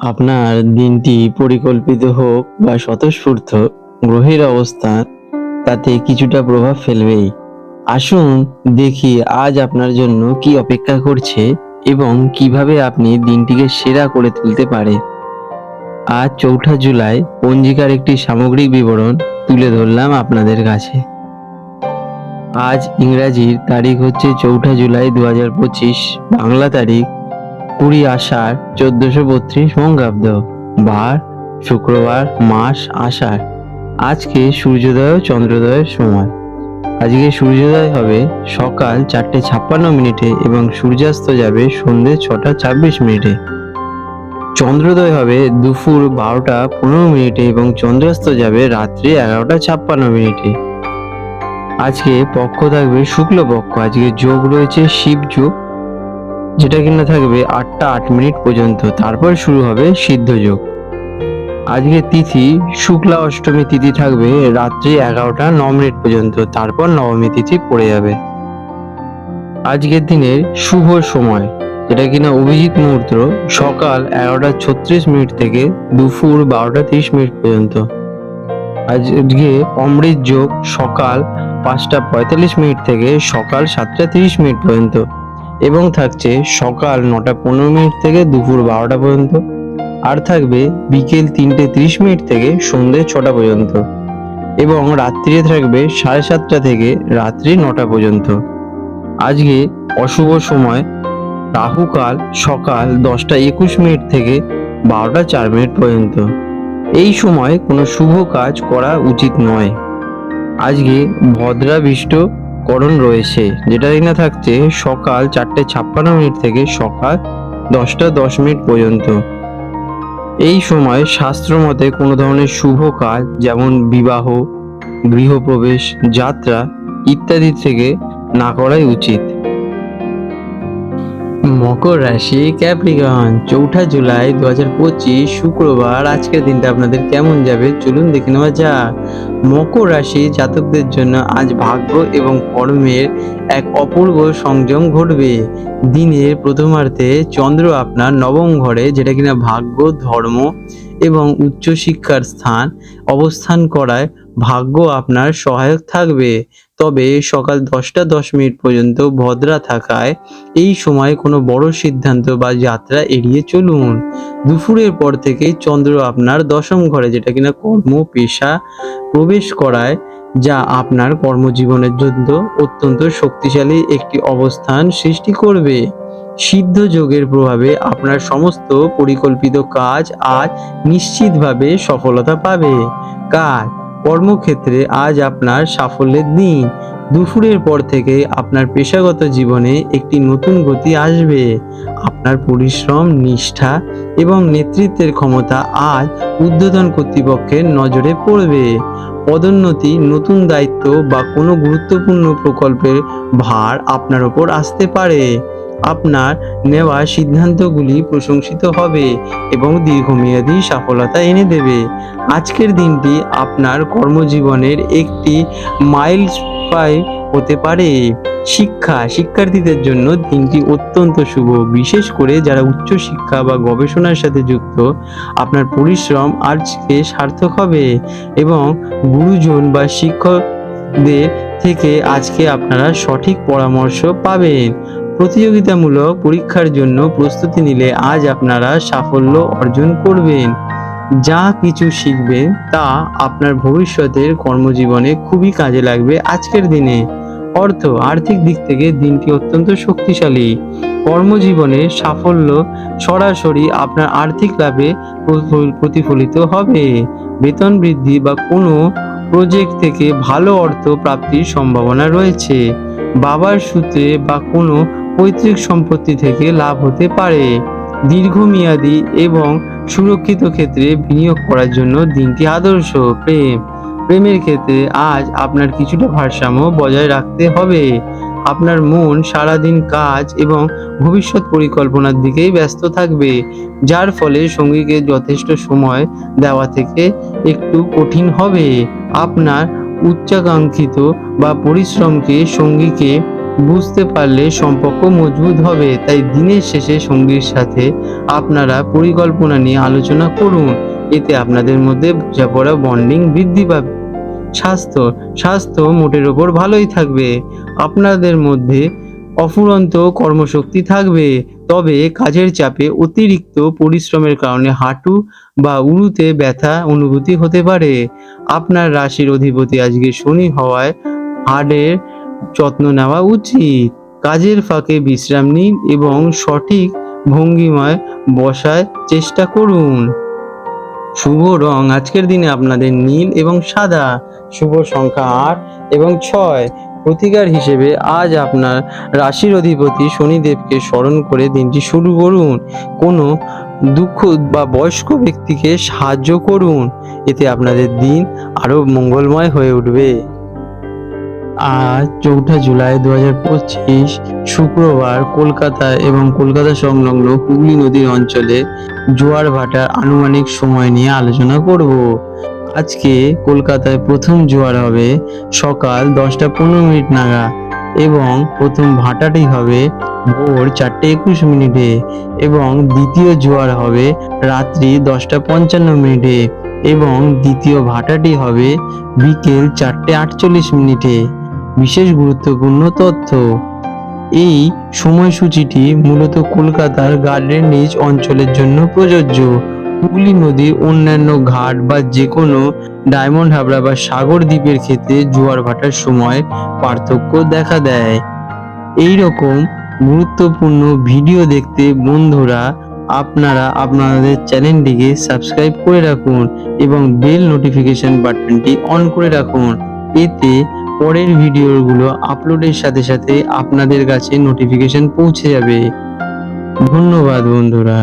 আপনার দিনটি পরিকল্পিত হোক বা স্বতঃস্ফূর্ত, গ্রহের অবস্থান তাতে কিছুটা প্রভাব ফেলবেই। আসুন দেখি আজ আপনার জন্য কি অপেক্ষা করছে এবং কীভাবে আপনি দিনটিকে সেরা করে তুলতে পারে। আজ চৌঠা জুলাই, পঞ্জিকার একটি সামগ্রিক বিবরণ তুলে ধরলাম আপনাদের কাছে। আজ ইংরাজির তারিখ হচ্ছে চৌঠা জুলাই দু বাংলা তারিখ কুড়ি আষাঢ়, চোদ্দশো বত্রিশ বঙ্গাব্দ বার শুক্রবার, মাস, আষাঢ়। আজকে সূর্যোদয় ও চন্দ্রোদয়ের সময়। আজকে সূর্যোদয় হবে সকাল চারটে ছাপ্পান্ন মিনিটে এবং সূর্যাস্ত যাবে সন্ধে ছটা ছাব্বিশ মিনিটে। চন্দ্রোদয় হবে দুপুর বারোটা পনেরো মিনিটে এবং চন্দ্রাস্ত যাবে রাত্রি এগারোটা ছাপ্পান্ন মিনিটে। আজকে পক্ষ থাকবে শুক্লপক্ষ। আজকে যোগ রয়েছে শিব যোগ। যেটা কিনা থাকবে আটটা আট মিনিট পর্যন্ত। তারপর শুরু হবে সিদ্ধ যোগ। আজকে তিথি শুক্লা অষ্টমী তিথি থাকবে রাত্রি এগারোটা ন মিনিট পর্যন্ত। তারপর নবমী তিথি পড়ে যাবে। আজকের দিনের শুভ সময়, যেটা কিনা অভিজিৎ মুহূর্ত সকাল এগারোটা ছত্রিশ মিনিট থেকে দুপুর বারোটা তিরিশ মিনিট পর্যন্ত। আজকে অমৃত যোগ সকাল পাঁচটা পঁয়তাল্লিশ মিনিট থেকে সকাল সাতটা তিরিশ মিনিট পর্যন্ত। এবং থাকছে সকাল নটা পনেরো মিনিট থেকে দুপুর বারোটা পর্যন্ত আর থাকবে বিকেল তিনটে তিরিশ মিনিট থেকে সন্ধে ছটা পর্যন্ত এবং রাত্রিরে থাকবে সাড়ে সাতটা থেকে রাত্রি নটা পর্যন্ত। আজকে অশুভ সময়, রাহুকাল সকাল দশটা একুশ মিনিট থেকে বারোটা চার মিনিট পর্যন্ত। এই সময় কোনো শুভ কাজ করা উচিত নয়। আজকে ভদ্রাবিষ্ট করণ রয়েছে যেটা কিনা থাকছে সকাল চারটে ছাপ্পান্ন মিনিট থেকে সকাল দশটা দশ মিনিট পর্যন্ত। এই সময় শাস্ত্র মতে কোনো ধরনের শুভ কাজ, যেমন বিবাহ, গৃহপ্রবেশ, যাত্রা ইত্যাদি থেকে না করাই উচিত। মকর রাশি, ক্যাপ্রিকন, চৌঠা জুলাই দু হাজার পঁচিশ শুক্রবার। আজকের দিনটা আপনাদের কেমন যাবে? চলুন দেখে নেওয়া যাক। মকর রাশি জাতকদের জন্য আজ ভাগ্য এবং কর্মের এক অপূর্ব সংযম ঘটবে। দিনের প্রথমার্ধে চন্দ্র আপনার নবম ঘরে, যেটা কিনা ভাগ্য, ধর্ম এবং উচ্চশিক্ষার স্থান অবস্থান করায় ভাগ্য আপনার সহায়ক থাকবে। তবে সকাল দশটা দশ মিনিট পর্যন্ত ভদ্রা থাকায় এই সময় কোনো বড় সিদ্ধান্ত বা যাত্রা এড়িয়ে চলুন। দুপুরের পর থেকে চন্দ্র আপনার দশম ঘরে যেটা কিনা কর্ম, পেশা প্রবেশ করায়, যা আপনার কর্মজীবনের জন্য অত্যন্ত শক্তিশালী একটি অবস্থান সৃষ্টি করবে। সিদ্ধ যোগের প্রভাবে আপনার সমস্ত পরিকল্পিত কাজ আজ নিশ্চিতভাবে সফলতা পাবে। কাজ কর্মক্ষেত্রে আজ আপনার সাফল্যের দিন। দুপুরের পর থেকে আপনার পেশাগত জীবনে একটি নতুন গতি আসবে। আপনার পরিশ্রম, নিষ্ঠা এবং নেতৃত্বের ক্ষমতা আজ উদ্বোধন কর্তৃপক্ষের নজরে পড়বে। পদোন্নতি, নতুন দায়িত্ব বা কোনো গুরুত্বপূর্ণ প্রকল্পের ভার আপনার ওপর আসতে পারে। আপনার নেওয়া সিদ্ধান্তগুলি প্রশংসিত হবে এবং দীর্ঘমেয়াদী সফলতা এনে দেবে। আজকের দিনটি আপনার কর্মজীবনের একটি মাইল হতে পারে। শিক্ষা, শিক্ষার্থীদের জন্য দিনটি অত্যন্ত শুভ, বিশেষ করে যারা উচ্চ শিক্ষা বা গবেষণার সাথে যুক্ত। আপনার পরিশ্রম আজকে সার্থক হবে এবং গুরুজন বা শিক্ষকদের থেকে আজকে আপনারা সঠিক পরামর্শ পাবেন। প্রতিযোগিতামূলক পরীক্ষার জন্য প্রস্তুতি নিলে আজ আপনারা সাফল্য অর্জন করবেন। যা কিছু শিখবেন তা আপনার ভবিষ্যতের কর্মজীবনে খুবই কাজে লাগবে আজকের দিনে। অর্থ, আর্থিক দিক থেকে দিনটি অত্যন্ত শক্তিশালী। কর্মজীবনে সাফল্য সরাসরি আপনার আর্থিক লাভে প্রতিফলিত হবে। বেতন বৃদ্ধি বা কোনো প্রজেক্ট থেকে ভালো অর্থ প্রাপ্তির সম্ভাবনা রয়েছে। বাবার সূত্রে বা কোনো পৈতৃক সম্পত্তি থেকে লাভ হতে পারে। দীর্ঘমেয়াদী এবং সুরক্ষিত ক্ষেত্রে বিনিয়োগ করার জন্য দিনটি আদর্শ প্রেম। প্রেমের ক্ষেত্রে আজ আপনার কিছুটা ভারসাম্য বজায় রাখতে হবে। আপনার মন সারাদিন কাজ এবং ভবিষ্যৎ পরিকল্পনার দিকেই ব্যস্ত থাকবে, যার ফলে সঙ্গীকে যথেষ্ট সময় দেওয়া থেকে একটু কঠিন হবে। আপনার উচ্চাকাঙ্ক্ষিত বা পরিশ্রমকে সঙ্গীকে বুঝতে পারলে সম্পর্ক মজবুত হবে। তাই দিনের শেষে সঙ্গীর সাথে আপনারা পরিকল্পনা নিয়ে আলোচনা করুন। এতে আপনাদের মধ্যে বোঝাপড়া বন্ডিং বৃদ্ধি পাবে। স্বাস্থ্য স্বাস্থ্য মোটের ওপর ভালোই থাকবে। আপনাদের মধ্যে অফুরন্ত কর্মশক্তি থাকবে। তবে কাজের চাপে অতিরিক্ত পরিশ্রমের কারণে হাঁটু বা উরুতে ব্যথা অনুভূতি হতে পারে। আপনার রাশির অধিপতি আজকে শনি হওয়ায় হাড়ের যত্ন নেওয়া উচিত। কাজের ফাঁকে বিশ্রাম নিন এবং সঠিক ভঙ্গিমায় বসার চেষ্টা করুন। শুভ রং। আজকের দিনে আপনাদের নীল এবং সাদা। শুভ সংখ্যা আট এবং ছয়। প্রতিকার হিসেবে আজ আপনার রাশির অধিপতি শনিদেবকে স্মরণ করে দিনটি শুরু করুন। কোনো দুঃখ বা বয়স্ক ব্যক্তিকে সাহায্য করুন। এতে আপনাদের দিন আরও মঙ্গলময় হয়ে উঠবে। আজ চৌঠা জুলাই দু হাজার পঁচিশ শুক্রবার কলকাতা এবং কলকাতা সংলগ্ন হুগলি নদীর অঞ্চলে জোয়ার ভাটার আনুমানিক সময় নিয়ে আলোচনা করব। আজকে কলকাতায় প্রথম জোয়ার হবে সকাল দশটা পনেরো মিনিট নাগাদ এবং প্রথম ভাটাটি হবে ভোর চারটে একুশ মিনিটে এবং দ্বিতীয় জোয়ার হবে রাত্রি দশটা পঞ্চান্ন মিনিটে এবং দ্বিতীয় ভাটাটি হবে বিকেল চারটে আটচল্লিশ মিনিটে। বিশেষ গুরুত্বপূর্ণ তথ্য। এই সময়সূচিটি মূলত কলকাতার গার্ডেন রিচ অঞ্চলের জন্য প্রযোজ্য। হুগলি নদীর অন্যান্য ঘাট বা যে কোনো ডায়মন্ড হাবড়া বা সাগর দ্বীপের ক্ষেত্রে জোয়ার ভাটার সময় পার্থক্য দেখা দেয়। এই রকম গুরুত্বপূর্ণ ভিডিও দেখতে বন্ধুরা, আপনারা আপনাদের চ্যানেলটিকে সাবস্ক্রাইব করে রাখুন এবং বেল নোটিফিকেশন বাটনটি অন করে রাখুন। এতে পরের ভিডিওগুলো আপলোডের সাথে সাথে আপনাদের কাছে নোটিফিকেশন পৌঁছে যাবে। ধন্যবাদ বন্ধুরা।